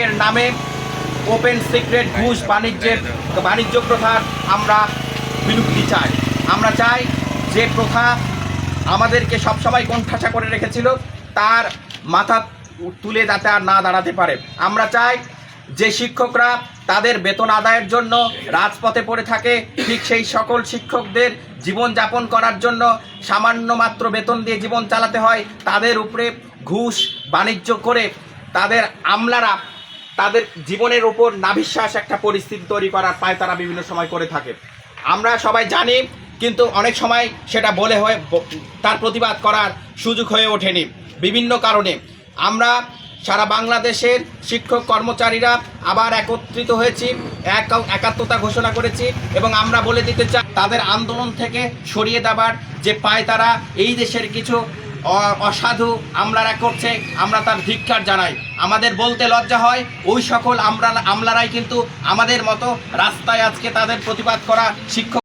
এর নামে open secret ঘুষ বাণিজ্যের বাণিজ্য প্রথার আমরা বিলুপ্তি চাই। আমরা চাই যে প্রথা আমাদেরকে সবসময় কোণঠাসা করে রেখেছিল, তার মাথা তুলে যাতে আর না দাঁড়াতে পারে। আমরা চাই যে শিক্ষকরা তাদের বেতন আদায়ের জন্য রাজপথে পড়ে থাকে, ঠিক সেই সকল শিক্ষকদের জীবন যাপন করার জন্য সামান্য মাত্র বেতন দিয়ে জীবন চালাতে হয়, তাদের উপরে ঘুষ বাণিজ্য করে তাদের আমলারা তাদের জীবনের উপর নাভিশ্বাস একটা পরিস্থিতি তৈরি করার পায় তারা বিভিন্ন সময় করে থাকে। আমরা সবাই জানি, কিন্তু অনেক সময় সেটা বলে হয়ে তার প্রতিবাদ করার সুযোগ হয়ে ওঠেনি। বিভিন্ন কারণে। আমরা সারা বাংলাদেশের শিক্ষক কর্মচারীরা আবার একত্রিত হয়েছি, এক একাত্মতা ঘোষণা করেছি এবং আমরা বলে দিতে চাই, তাদের আন্দোলন থেকে সরিয়ে দেবার যে পায় তারা এই দেশের কিছু অসাধু আমলারা করছে, আমরা তার ধিক্ষার জানাই। আমাদের বলতে লজ্জা হয়, ওই সকল আমরা আমলারাই কিন্তু আমাদের মতো রাস্তায় আজকে তাদের প্রতিবাদ করা শিক্ষক